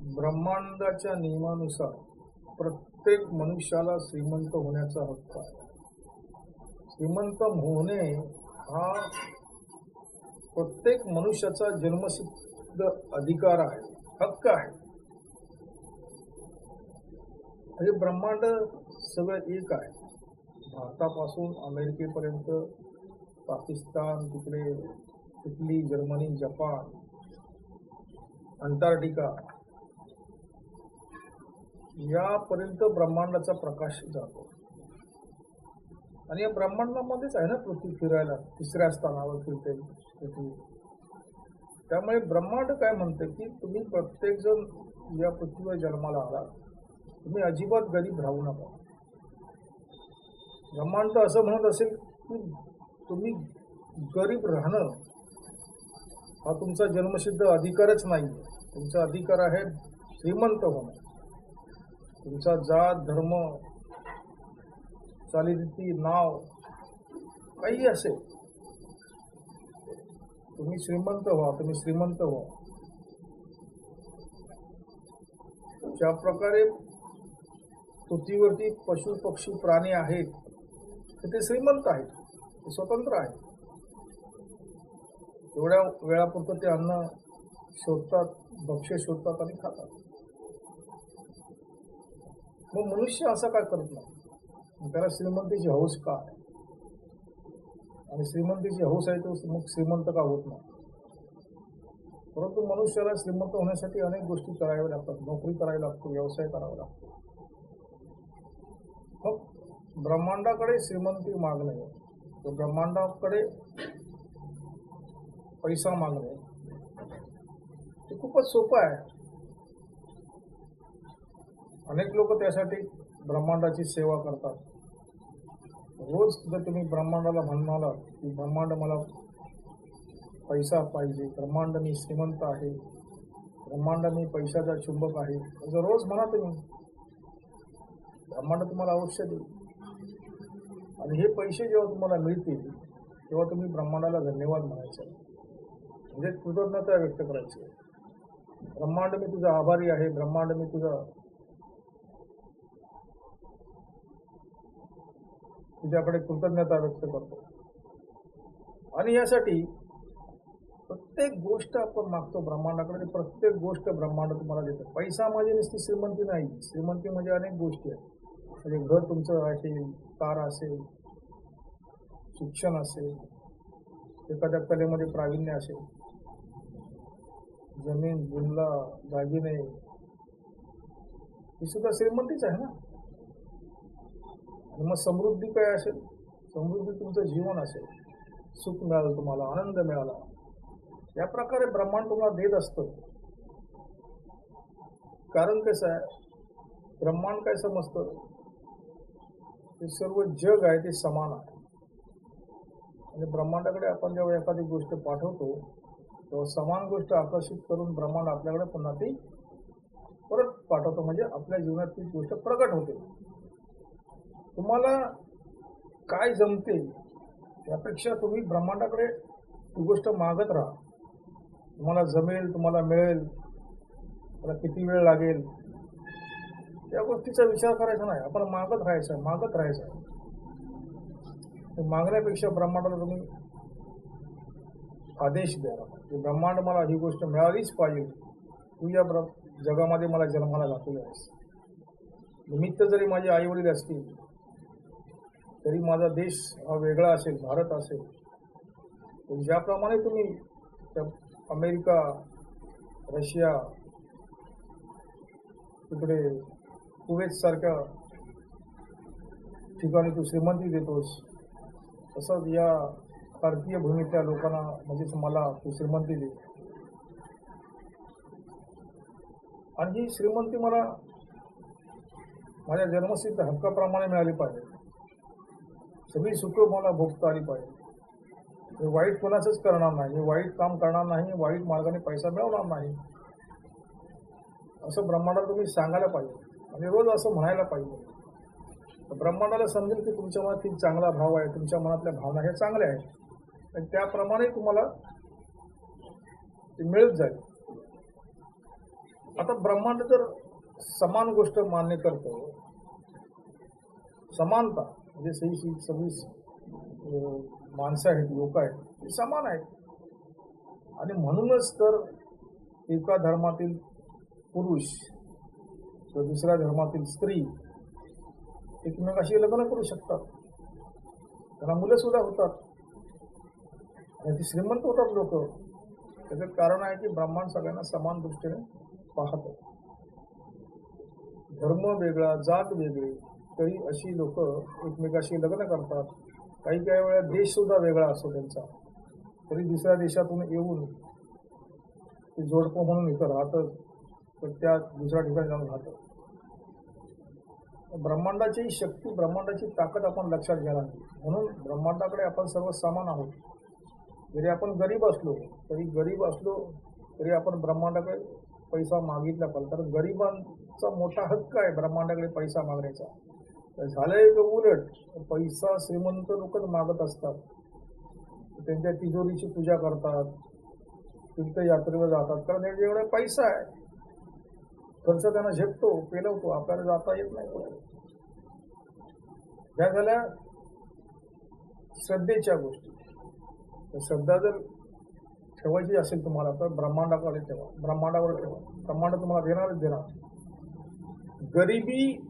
ब्रह्मांडाच्या नियमानुसार प्रत्येक मनुष्याला श्रीमंत होण्याचा हक्क आहे. श्रीमंत होणे हा प्रत्येक मनुष्याचा जन्मसिद्ध अधिकार आहे हक्क आहे. म्हणजे ब्रह्मांड सगळं एक आहे. भारतापासून अमेरिकेपर्यंत पाकिस्तान तिकडे इटली जर्मनी जपान अंटार्क्टिका यापर्यंत ब्रह्मांडाचा प्रकाश जातो. आणि या ब्रह्मांडामध्येच आहे ना पृथ्वी फिरायला तिसऱ्या स्थानावर फिरते पृथ्वी. त्यामुळे ब्रह्मांड काय म्हणते की तुम्ही प्रत्येकजण या पृथ्वीवर जन्माला आला तुम्ही अजिबात गरीब राहू नका. ब्रह्मांड असं म्हणत असेल की तुम्ही गरीब राहणं हा तुमचा जन्मसिद्ध अधिकारच नाही तुमचा अधिकार आहे श्रीमंत होणं. तुमचा जात धर्म चालीरीती नाव काही असेल. तुम्ही श्रीमंत व्हा तुम्ही श्रीमंत व्हा. ज्या प्रकारे पृथ्वीवरती पशु पक्षी प्राणी आहेत तर ते श्रीमंत आहेत. ते स्वतंत्र आहेत. एवढ्या वेळापुरतं ते अन्न शोधतात भक्ष्य शोधतात आणि खातात. मग मनुष्य असं काय करत नाही? त्याला श्रीमंतीची हौस का? आहे आणि श्रीमंतीची हौस आहे तो मग श्रीमंत का होत नाही? परंतु मनुष्याला श्रीमंत होण्यासाठी अनेक गोष्टी कराव्या लागतात. नोकरी करावी लागतो व्यवसाय करावा लागतो. मग ब्रह्मांडाकडे श्रीमंती मागणे तर ब्रह्मांडाकडे पैसा मागणे ते खूपच सोपं आहे. अनेक लोक त्यासाठी ब्रह्मांडाची सेवा करतात. रोज जर तुम्ही ब्रह्मांडाला म्हणाला की ब्रह्मांड मला पैसा पाहिजे ब्रह्मांड मी श्रीमंत आहे ब्रह्मांड मी पैशाचा चुंबक आहे असं रोज म्हणा तुम्ही. ब्रह्मांड तुम्हाला अवश्य देईल. आणि हे पैसे जेव्हा तुम्हाला मिळतील तेव्हा तुम्ही ब्रह्मांडाला धन्यवाद म्हणायचे. म्हणजे कृतज्ञता व्यक्त करायची. ब्रह्मांड मी तुझा आभारी आहे ब्रह्मांड मी तुझा तुझ्याकडे कृतज्ञता व्यक्त करतो. आणि यासाठी प्रत्येक गोष्ट आपण मागतो ब्रह्मांडाकडे आणि प्रत्येक गोष्ट ब्रह्मांड तुम्हाला देतं. पैसा म्हणजे नुसती श्रीमंती नाही. श्रीमंती म्हणजे अनेक गोष्टी आहेत. म्हणजे घर तुमचं असेल कार असेल शिक्षण असेल एखाद्या कलेमध्ये प्रावीण्य असेल. जमीन जिल्हा दागिने ही सुद्धा श्रीमंतीच आहे ना? मग समृद्धी काय असेल? समृद्धी तुमचं जीवन असेल. सुख मिळालं तुम्हाला आनंद मिळाला. या प्रकारे ब्रह्मांड तुम्हाला देत असतं. कारण कसं आहे? ब्रह्मांड काय समजतं? ते सर्व जग आहे ते समान आहे. आणि ब्रह्मांडाकडे आपण जेव्हा एखादी गोष्ट पाठवतो तेव्हा समान गोष्ट आकर्षित करून ब्रह्मांड आपल्याकडे पुन्हा ती परत पाठवतो. म्हणजे आपल्या जीवनात ती गोष्ट प्रकट होते. तुम्हाला काय जमते त्यापेक्षा तुम्ही ब्रह्मांडाकडे ती गोष्ट मागत राहा. तुम्हाला जमेल तुम्हाला मिळेल त्याला किती वेळ लागेल त्या गोष्टीचा विचार करायचा नाही. आपण मागत राहायचं मागत राहायचं. आहे मागण्यापेक्षा ब्रह्मांडाला तुम्ही आदेश द्या. की ब्रह्मांड मला ही गोष्ट मिळालीच पाहिजे. तू या ब्र जगामध्ये मला जन्माला घातलेलं आहेस. निमित्त जरी माझे आई वडील असतील तरी माझा देश हा वेगळा असेल भारत असेल. पण ज्याप्रमाणे तुम्ही त्या अमेरिका रशिया तिकडे कुवेत सारख्या ठिकाणी तू श्रीमंती देतोस तसंच या भारतीय भूमीतल्या लोकांना म्हणजेच मला तू श्रीमंती दे. आणि ही श्रीमंती मला माझ्या जन्मसिद्ध हक्काप्रमाणे मिळाली पाहिजे. सगळी सुख मला भोगता आली पाहिजे. वाईट कोणाचंच करणार नाही. वाईट काम करणार नाही. वाईट मार्गाने पैसा मिळवणार नाही. असं ब्रह्मांडाला तुम्ही सांगायला पाहिजे. आणि रोज असं म्हणायला पाहिजे. तर ब्रह्मांडाला समजेल की तुमच्या मनात किती चांगला भाव आहे. तुमच्या मनातल्या भावना ह्या चांगल्या आहेत. आणि त्याप्रमाणे तुम्हाला ते मिळत जाईल. आता ब्रह्मांड जर समान गोष्ट मान्य करतो समानता म्हणजे सही सी सव्वीस माणसं आहेत लोक आहेत ते समान आहेत. आणि म्हणूनच तर एका धर्मातील पुरुष किंवा दुसऱ्या धर्मातील स्त्री एकमेकाशी लग्न करू शकतात. त्यांना मुलं सुद्धा होतात. आणि ती श्रीमंत होतात लोक. त्याचं कारण आहे की ब्राह्मण सगळ्यांना समान दृष्टीने पाहतात. धर्म वेगळा जात वेगळी. तरी अशी लोक एकमेकाशी लग्न करतात. काही काही वेळा देश सुद्धा वेगळा असतो त्यांचा. तरी दुसऱ्या देशातून येऊन ते जोडपं म्हणून इथं राहतं तर त्या दुसऱ्या ठिकाणी जाऊन राहतं ब्रह्मांडाची शक्ती ब्रह्मांडाची ताकद आपण लक्षात घ्यायला हवी. म्हणून ब्रह्मांडाकडे आपण सर्व समान आहोत. जरी आपण गरीब असलो तरी गरीब असलो तरी आपण ब्रह्मांडाकडे पैसा मागितला पण तर गरिबांचा मोठा हक्क आहे ब्रह्मांडाकडे पैसा मागण्याचा. झालंय का उलट. पैसा श्रीमंत लोकच मागत असतात. त्यांच्या तिजोरीची पूजा करतात. तीर्थयात्रेवर जातात. कारण त्यांच्याकडे पैसा आहे खर्च त्यांना झेपतो पेलवतो आपल्याला जाता येत नाही. ह्या झाल्या श्रद्धेच्या गोष्टी. श्रद्धा जर ठेवायची असेल तुम्हाला तर ब्रह्मांडाकडे ठेवा. ब्रह्मांडावर ठेवा. ब्रह्मांड तुम्हाला देणारच देणार. गरिबी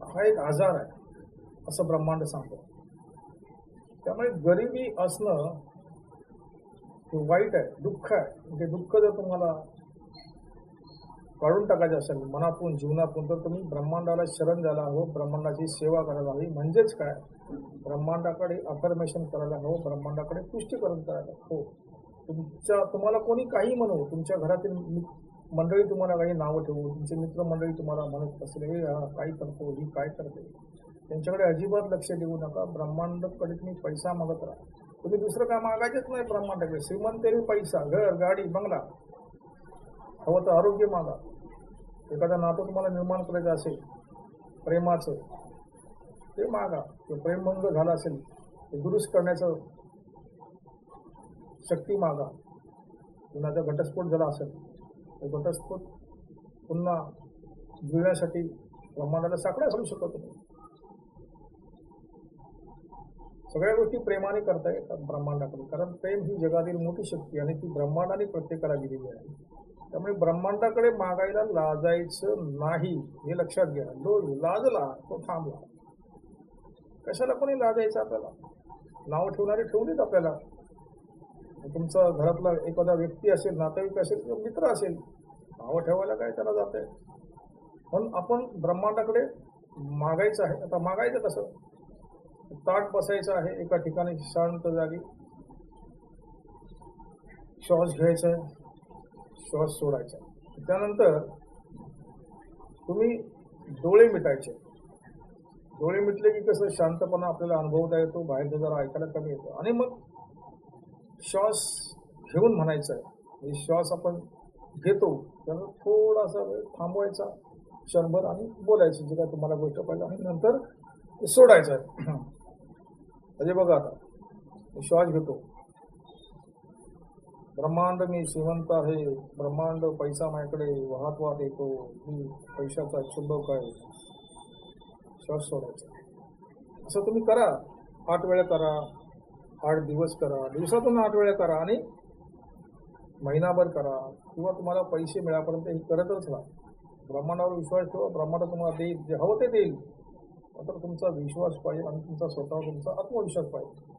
हा एक आजार आहे असं ब्रह्मांड सांगतो. त्यामुळे गरिबी असणं वाईट आहे दुःख आहे. ते दुःख जर तुम्हाला काढून टाकायचं असेल मनातून जीवनातून तर तुम्ही ब्रह्मांडाला शरण द्यायला हवं ब्रह्मांडाची सेवा करायला हवी. म्हणजेच काय? ब्रह्मांडाकडे अफर्मेशन करायला हवं ब्रह्मांडाकडे पुष्टीकरण करायला हो. तुमच्या तुम्हाला कोणी काही म्हणू तुमच्या घरातील मंडळी तुम्हाला काही नावं ठेवू? तुमचे मित्रमंडळी तुम्हाला म्हणत असले हे काय करतो? ही काय करते? त्यांच्याकडे अजिबात लक्ष देऊ नका. ब्रह्मांडकडे तुम्ही पैसा मागत राहा. तुम्ही दुसरं काय मागायचंच नाही ब्रह्मांडाकडे. श्रीमंतेने पैसा घर गाडी बंगला. हवं तर आरोग्य मागा. एखादा नातं तुम्हाला निर्माण करायचं असेल प्रेमाचं ते मागा. ते प्रेमभंग झाला असेल ते दुरुस्त करण्याचं शक्ती मागा. कुणाचा घटस्फोट झाला असेल तो घटस्फोट पुन्हा जुळण्यासाठी ब्रह्मांडाला साकडा घालू शकत नाही सगळ्या गोष्टी प्रेमाने करता येतात ब्रह्मांडाकडे कारण प्रेम ही जगातील मोठी शक्ती आणि ती ब्रह्मांडाने प्रत्येकाला दिलेली आहे. त्यामुळे ब्रह्मांडाकडे मागायला लाजायचं नाही हे लक्षात घ्या. जो लाजला तो थांबला. कशाला कोणी लाजायचं आपल्याला? नाव ठेवणारे ठेवलेत आपल्याला. तुमचा घरातला एखादा व्यक्ती असेल नातेवाईक असेल किंवा मित्र असेल नावं ठेवायला काय त्याला जात आहे? म्हणून आपण ब्रह्मांडाकडे मागायचं आहे आता मागायचं कसं? ताट बसायचं आहे एका ठिकाणी शांत जागी. श्वास घ्यायचा आहे श्वास सोडायचा त्यानंतर तुम्ही डोळे मिटायचे. डोळे मिटले की कसं शांतपणा आपल्याला अनुभवता येतो बाहेरचं जरा ऐकायला कमी येतो. आणि मग श्वास घेऊन म्हणायचा आहे. म्हणजे श्वास आपण घेतो त्याला थोडासा वेळ थांबवायचा क्षणभर आणि बोलायचं जे काय तुम्हाला गोष्ट पाहिजे आणि नंतर सोडायचं आहे. म्हणजे बघा आता श्वास घेतो. ब्रह्मांड मी श्रीमंत आहे ब्रह्मांड पैसा माझ्याकडे वाहत वाहत येतो मी पैशाचा चुंबक आहे. श्वास सोडायचा. असं तुम्ही करा. आठ वेळा करा. आठ दिवस करा दिवसातून आठ वेळा करा आणि महिनाभर करा. किंवा तुम्हाला पैसे मिळापर्यंत हे करतच राहा. ब्रह्मांडावर विश्वास ठेवा. ब्रह्मांड तुम्हाला देईल. जे हवं ते देईल. मात्र तुमचा विश्वास पाहिजे आणि तुमचा स्वतः तुमचा आत्मविश्वास पाहिजे.